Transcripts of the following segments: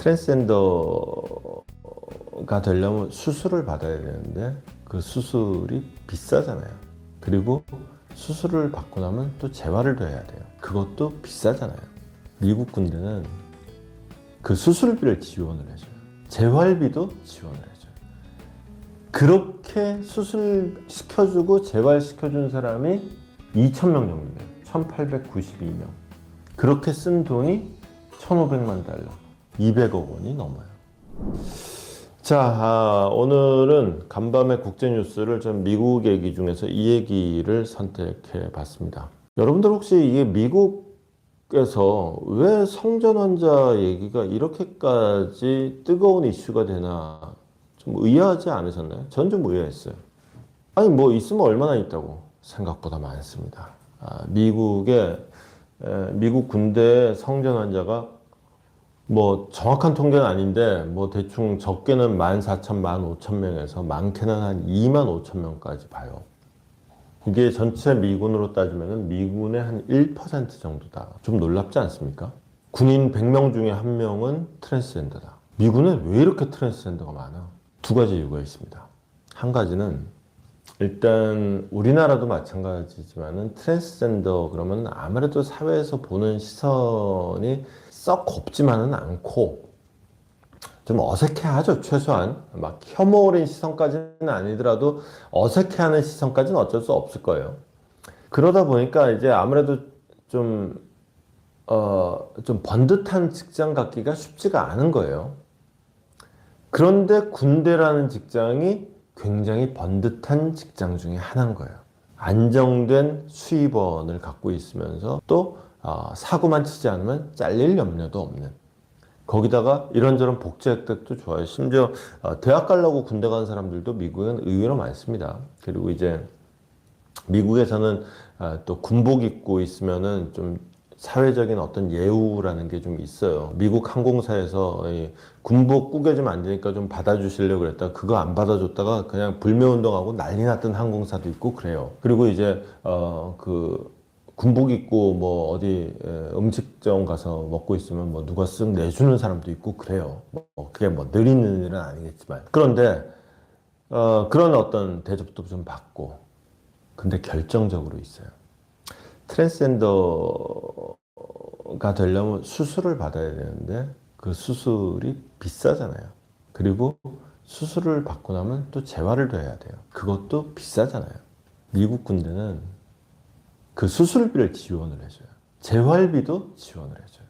트랜스젠더가 되려면 수술을 받아야 되는데 그 수술이 비싸잖아요. 그리고 수술을 받고 나면 또 재활을 해야 돼요. 그것도 비싸잖아요. 미국 군대는 그 수술비를 지원을 해줘요. 재활비도 지원을 해줘요. 그렇게 수술 시켜주고 재활 시켜준 사람이 2,000명 정도 돼요. 1,892명. 그렇게 쓴 돈이 1,500만 달러. 200억 원이 넘어요. 자, 아, 오늘은 간밤의 국제뉴스를 좀 미국 얘기 중에서 이 얘기를 선택해 봤습니다. 여러분들 혹시 이게 미국에서 왜 성전환자 얘기가 이렇게까지 뜨거운 이슈가 되나 좀 의아하지 않으셨나요? 전 좀 의아했어요. 아니, 뭐 있으면 얼마나 있다고 생각보다 많습니다. 아, 미국의 에, 미국 군대 성전 환자가 뭐 정확한 통계는 아닌데 뭐 대충 적게는 14,000, 15,000명에서 많게는 한 25,000명까지 봐요. 이게 전체 미군으로 따지면 미군의 한 1% 정도다. 좀 놀랍지 않습니까? 군인 100명 중에 한 명은 트랜스젠더다. 미군에 왜 이렇게 트랜스젠더가 많아? 두 가지 이유가 있습니다. 한 가지는 일단 우리나라도 마찬가지지만은 트랜스젠더 그러면 아무래도 사회에서 보는 시선이 썩 곱지만은 않고 좀 어색해하죠 최소한 막 혐오적인 시선까지는 아니더라도 어색해하는 시선까지는 어쩔 수 없을 거예요. 그러다 보니까 이제 아무래도 좀 어, 좀 번듯한 직장 갖기가 쉽지가 않은 거예요. 그런데 군대라는 직장이 굉장히 번듯한 직장 중에 하나인 거예요. 안정된 수입원을 갖고 있으면서 또 어, 사고만 치지 않으면 잘릴 염려도 없는. 거기다가 이런저런 복지 혜택도 좋아요. 심지어 어, 대학 가려고 군대 간 사람들도 미국엔 의외로 많습니다. 그리고 이제 미국에서는 어, 또 군복 입고 있으면은 좀 사회적인 어떤 예우라는 게 좀 있어요. 미국 항공사에서 이 군복 꾸겨주면 안 되니까 좀 받아주시려고 그랬다가 그거 안 받아줬다가 그냥 불매운동하고 난리 났던 항공사도 있고 그래요. 그리고 이제 어 그 군복 입고 뭐 어디 에, 음식점 가서 먹고 있으면 뭐 누가 쓱 내주는 사람도 있고 그래요. 뭐 그게 뭐늘 있는 일은 아니겠지만 그런데 어 그런 어떤 대접도 좀 받고 근데 결정적으로 있어요. 트랜스젠더가 되려면 수술을 받아야 되는데 그 수술이 비싸잖아요. 그리고 수술을 받고 나면 또 재활을 해야 돼요. 그것도 비싸잖아요. 미국 군대는 그 수술비를 지원을 해줘요. 재활비도 지원을 해줘요.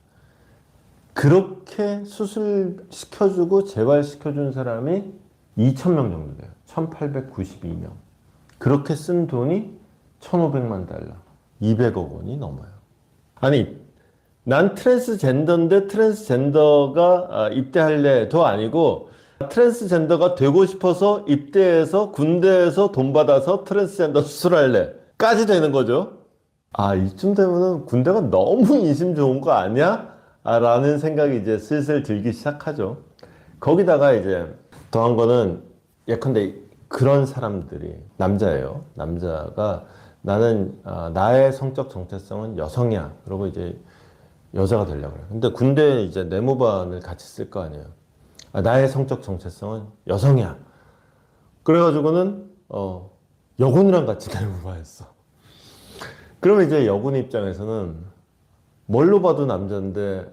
그렇게 수술 시켜주고 재활 시켜준 사람이 2,000명 정도 돼요. 1,892명. 그렇게 쓴 돈이 1,500만 달러. 200억 원이 넘어요. 아니, 난 트랜스젠더인데 트랜스젠더가 아, 입대할래도 아니고 트랜스젠더가 되고 싶어서 입대해서 군대에서 돈 받아서 트랜스젠더 수술할래 까지 되는 거죠. 아, 이쯤 되면은 군대가 너무 인심 좋은 거 아니야? 아, 라는 생각이 이제 슬슬 들기 시작하죠. 거기다가 이제 더한 거는 예컨대 그런 사람들이 남자예요. 남자가 나는 아, 나의 성적 정체성은 여성이야. 그러고 이제 여자가 되려고 그래요. 근데 군대에 이제 네모반을 같이 쓸 거 아니에요. 아, 나의 성적 정체성은 여성이야. 그래가지고는 어, 여군이랑 같이 네모반했어. 그러면 이제 여군 입장에서는 뭘로 봐도 남자인데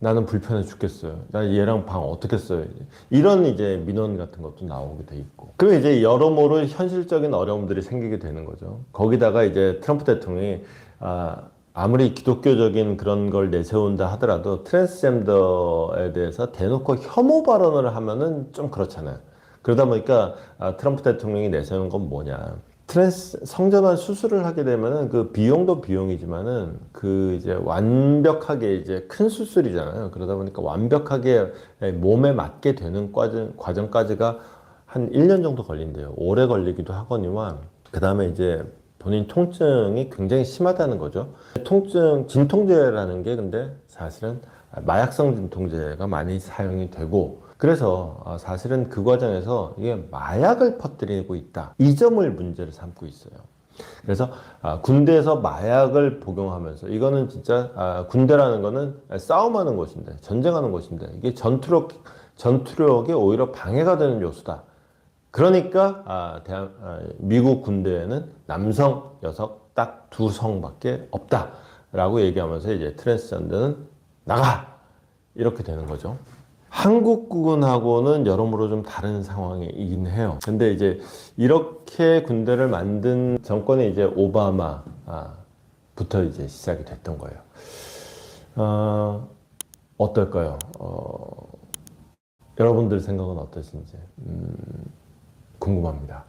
나는 불편해 죽겠어요. 나 얘랑 방 어떻게 써요? 이런 이제 민원 같은 것도 나오게 돼 있고. 그럼 이제 여러모로 현실적인 어려움들이 생기게 되는 거죠. 거기다가 이제 트럼프 대통령이 아, 아무리 기독교적인 그런 걸 내세운다 하더라도 트랜스젠더에 대해서 대놓고 혐오 발언을 하면은 좀 그렇잖아요. 그러다 보니까 아, 트럼프 대통령이 내세운 건 뭐냐. 트랜스 성전환 수술을 하게 되면은 그 비용도 비용이지만은 그 이제 완벽하게 이제 큰 수술이잖아요. 그러다 보니까 완벽하게 몸에 맞게 되는 과정, 과정까지가 한 1년 정도 걸린대요. 오래 걸리기도 하거니와 그 다음에 이제 본인 통증이 굉장히 심하다는 거죠. 통증, 진통제라는 게 근데 사실은 마약성 진통제가 많이 사용이 되고 그래서 어, 사실은 그 과정에서 이게 마약을 퍼뜨리고 있다. 이 점을 문제를 삼고 있어요. 그래서 아, 군대에서 마약을 복용하면서 이거는 진짜 아, 군대라는 거는 싸움하는 곳인데 전쟁하는 곳인데 이게 전투력 전투력에 오히려 방해가 되는 요소다. 그러니까 아, 대한, 아, 미국 군대에는 남성, 여성 딱 두 성밖에 없다라고 얘기하면서 이제 트랜스젠더는 나가 이렇게 되는 거죠. 한국군하고는 여러모로 좀 다른 상황이긴 해요. 근데 이제 이렇게 군대를 만든 정권이 이제 오바마부터 이제 시작이 됐던 거예요. 어, 어떨까요? 어, 여러분들 생각은 어떠신지 음, 궁금합니다.